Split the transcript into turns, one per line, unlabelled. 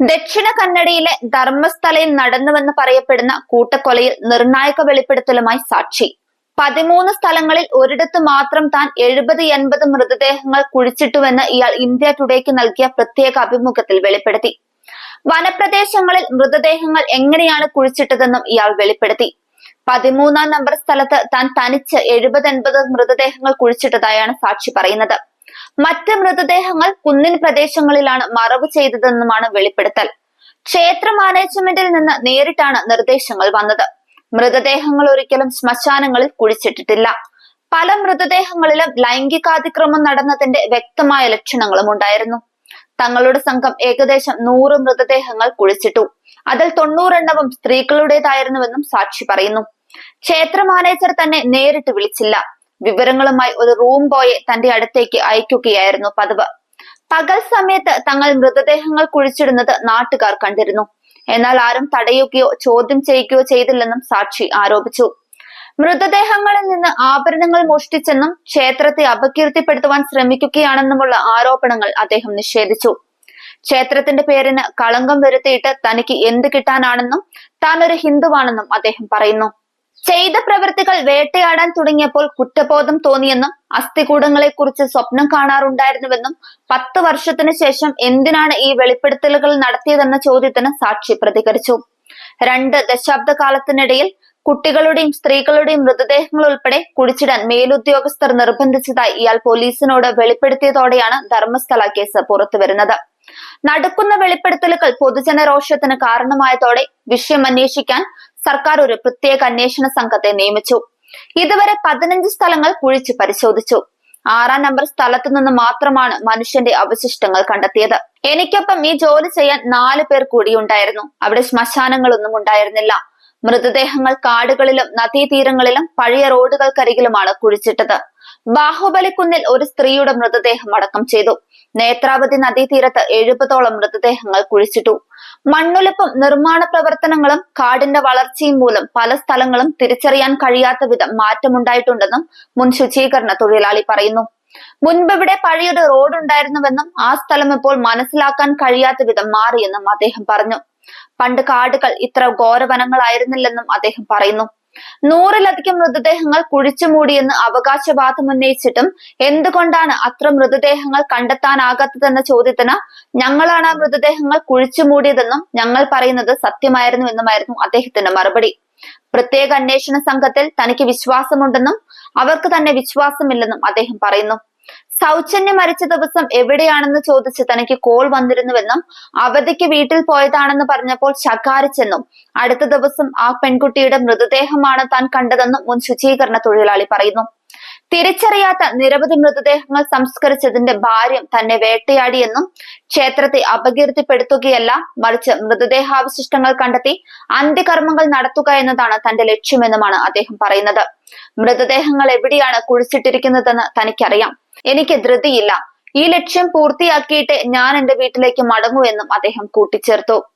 ദക്ഷിണ കന്നഡയിലെ ധർമ്മസ്ഥലയിൽ നടന്നുവെന്ന് പറയപ്പെടുന്ന കൂട്ടക്കൊലയിൽ നിർണായക വെളിപ്പെടുത്തലുമായി സാക്ഷി. പതിമൂന്ന് സ്ഥലങ്ങളിൽ ഒരിടത്ത് മാത്രം താൻ എഴുപത് എൺപത് മൃതദേഹങ്ങൾ കുഴിച്ചിട്ടുവെന്ന് ഇയാൾ ഇന്ത്യ ടുഡേക്ക് നൽകിയ പ്രത്യേക അഭിമുഖത്തിൽ വെളിപ്പെടുത്തി. വനപ്രദേശങ്ങളിൽ മൃതദേഹങ്ങൾ എങ്ങനെയാണ് കുഴിച്ചിട്ടതെന്നും ഇയാൾ വെളിപ്പെടുത്തി. പതിമൂന്നാം നമ്പർ സ്ഥലത്ത് താൻ തനിച്ച് എഴുപത് എൺപത് മൃതദേഹങ്ങൾ കുഴിച്ചിട്ടതായാണ് സാക്ഷി പറയുന്നത്. മറ്റ് മൃതദേഹങ്ങൾ കുന്നിൻ പ്രദേശങ്ങളിലാണ് മറവ് ചെയ്തതെന്നുമാണ് വെളിപ്പെടുത്തൽ. ക്ഷേത്ര മാനേജ്മെന്റിൽ നിന്ന് നേരിട്ടാണ് നിർദ്ദേശങ്ങൾ വന്നത്. മൃതദേഹങ്ങൾ ഒരിക്കലും ശ്മശാനങ്ങളിൽ കുഴിച്ചിട്ടിട്ടില്ല. പല മൃതദേഹങ്ങളിലും ലൈംഗികാതിക്രമം നടന്നതിന്റെ വ്യക്തമായ ലക്ഷണങ്ങളും ഉണ്ടായിരുന്നു. തങ്ങളുടെ സംഘം ഏകദേശം നൂറ് മൃതദേഹങ്ങൾ കുഴിച്ചിട്ടു. അതിൽ തൊണ്ണൂറെണ്ണവും സ്ത്രീകളുടേതായിരുന്നുവെന്നും സാക്ഷി പറയുന്നു. ക്ഷേത്ര മാനേജർ തന്നെ നേരിട്ട് വിളിച്ചില്ല. വിവരങ്ങളുമായി ഒരു റൂം ബോയെ തന്റെ അടുത്തേക്ക് അയക്കുകയായിരുന്നു പതിവ്. പകൽ സമയത്ത് തങ്ങൾ മൃതദേഹങ്ങൾ കുഴിച്ചിടുന്നത് നാട്ടുകാർ കണ്ടിരുന്നു. എന്നാൽ ആരും തടയുകയോ ചോദ്യം ചെയ്യുകയോ ചെയ്തില്ലെന്നും സാക്ഷി ആരോപിച്ചു. മൃതദേഹങ്ങളിൽ നിന്ന് ആഭരണങ്ങൾ മോഷ്ടിച്ചെന്നും ക്ഷേത്രത്തെ അപകീർത്തിപ്പെടുത്തുവാൻ ശ്രമിക്കുകയാണെന്നുമുള്ള ആരോപണങ്ങൾ അദ്ദേഹം നിഷേധിച്ചു. ക്ഷേത്രത്തിന്റെ പേരിന് കളങ്കം വരുത്തിയിട്ട് തനിക്ക് എന്ത് കിട്ടാനാണെന്നും താൻ ഒരു ഹിന്ദുവാണെന്നും അദ്ദേഹം പറയുന്നു. ചെയ്ത പ്രവൃത്തികൾ വേട്ടയാടാൻ തുടങ്ങിയപ്പോൾ കുറ്റബോധം തോന്നിയെന്നും അസ്ഥികൂടങ്ങളെ കുറിച്ച് സ്വപ്നം കാണാറുണ്ടായിരുന്നുവെന്നും പത്ത് വർഷത്തിന് ശേഷം എന്തിനാണ് ഈ വെളിപ്പെടുത്തലുകൾ നടത്തിയതെന്ന ചോദ്യത്തിന് സാക്ഷി പ്രതികരിച്ചു. രണ്ട് ദശാബ്ദ കാലത്തിനിടയിൽ കുട്ടികളുടെയും സ്ത്രീകളുടെയും മൃതദേഹങ്ങൾ ഉൾപ്പെടെ കുടിച്ചിടാൻ മേലുദ്യോഗസ്ഥർ നിർബന്ധിച്ചതായി ഇയാൾ പോലീസിനോട് വെളിപ്പെടുത്തിയതോടെയാണ് ധർമ്മസ്ഥല കേസ് പുറത്തുവരുന്നത്. നടക്കുന്ന വെളിപ്പെടുത്തലുകൾ പൊതുജനരോഷത്തിന് കാരണമായതോടെ വിഷയം അന്വേഷിക്കാൻ സർക്കാർ ഒരു പ്രത്യേക അന്വേഷണ സംഘത്തെ നിയമിച്ചു. ഇതുവരെ പതിനഞ്ച് സ്ഥലങ്ങൾ കുഴിച്ച് പരിശോധിച്ചു. ആറാം നമ്പർ സ്ഥലത്തു നിന്ന് മാത്രമാണ് മനുഷ്യന്റെ അവശിഷ്ടങ്ങൾ കണ്ടെത്തിയത്. എനിക്കൊപ്പം ഈ ജോലി ചെയ്യാൻ നാല് പേർ കൂടി ഉണ്ടായിരുന്നു. അവിടെ ശ്മശാനങ്ങളൊന്നും ഉണ്ടായിരുന്നില്ല. മൃതദേഹങ്ങൾ കാടുകളിലും നദീതീരങ്ങളിലും പഴയ റോഡുകൾക്കരികിലുമാണ് കുഴിച്ചിട്ടത്. ബാഹുബലിക്കുന്നിൽ ഒരു സ്ത്രീയുടെ മൃതദേഹം അടക്കം ചെയ്തു. നേത്രാവതി നദീതീരത്ത് എഴുപതോളം മൃതദേഹങ്ങൾ കുഴിച്ചിട്ടു. മണ്ണൊലിപ്പും നിർമ്മാണ പ്രവർത്തനങ്ങളും കാടിന്റെ വളർച്ചയും മൂലം പല സ്ഥലങ്ങളും തിരിച്ചറിയാൻ കഴിയാത്ത വിധം മാറ്റമുണ്ടായിട്ടുണ്ടെന്നും മുൻ ശുചീകരണ തൊഴിലാളി പറയുന്നു. മുൻപ് ഇവിടെ പഴയൊരു റോഡ് ഉണ്ടായിരുന്നുവെന്നും ആ സ്ഥലം ഇപ്പോൾ മനസ്സിലാക്കാൻ കഴിയാത്ത വിധം മാറിയെന്നും അദ്ദേഹം പറഞ്ഞു. പണ്ട് കാടുകൾ ഇത്ര ഘോരവനങ്ങളായിരുന്നില്ലെന്നും അദ്ദേഹം പറയുന്നു. നൂറിലധികം മൃതദേഹങ്ങൾ കുഴിച്ചു മൂടിയെന്ന് അവകാശവാദം ഉന്നയിച്ചിട്ടും എന്തുകൊണ്ടാണ് അത്ര മൃതദേഹങ്ങൾ കണ്ടെത്താനാകാത്തതെന്ന ചോദ്യത്തിന് ഞങ്ങളാണ് ആ മൃതദേഹങ്ങൾ കുഴിച്ചു മൂടിയതെന്നും ഞങ്ങൾ പറയുന്നത് സത്യമായിരുന്നു എന്നുമായിരുന്നു അദ്ദേഹത്തിന്റെ മറുപടി. പ്രത്യേക അന്വേഷണ സംഘത്തിൽ തനിക്ക് വിശ്വാസമുണ്ടെന്നും അവർക്ക് തന്നെ വിശ്വാസമില്ലെന്നും അദ്ദേഹം പറയുന്നു. സൗജന്യം മരിച്ച ദിവസം എവിടെയാണെന്ന് ചോദിച്ച് തനിക്ക് കോൾ വന്നിരുന്നുവെന്നും അവധിക്ക് വീട്ടിൽ പോയതാണെന്ന് പറഞ്ഞപ്പോൾ ശകാരിച്ചെന്നും അടുത്ത ദിവസം ആ പെൺകുട്ടിയുടെ മൃതദേഹമാണ് താൻ കണ്ടതെന്നും മുൻ ശുചീകരണ തൊഴിലാളി പറയുന്നു. തിരിച്ചറിയാത്ത നിരവധി മൃതദേഹങ്ങൾ സംസ്കരിച്ചതിന്റെ ഭാര്യം തന്നെ വേട്ടയാടിയെന്നും ക്ഷേത്രത്തെ അപകീർത്തിപ്പെടുത്തുകയല്ല മറിച്ച് മൃതദേഹാവശിഷ്ടങ്ങൾ കണ്ടെത്തി അന്ത്യകർമ്മങ്ങൾ നടത്തുക എന്നതാണ് തന്റെ ലക്ഷ്യമെന്നുമാണ് അദ്ദേഹം പറയുന്നത്. മൃതദേഹങ്ങൾ എവിടെയാണ് കുഴിച്ചിട്ടിരിക്കുന്നതെന്ന് തനിക്കറിയാം. എനിക്ക് ധൃതിയില്ല. ഈ ലക്ഷ്യം പൂർത്തിയാക്കിയിട്ട് ഞാൻ എന്റെ വീട്ടിലേക്ക് മടങ്ങൂ എന്നും അദ്ദേഹം കൂട്ടിച്ചേർത്തു.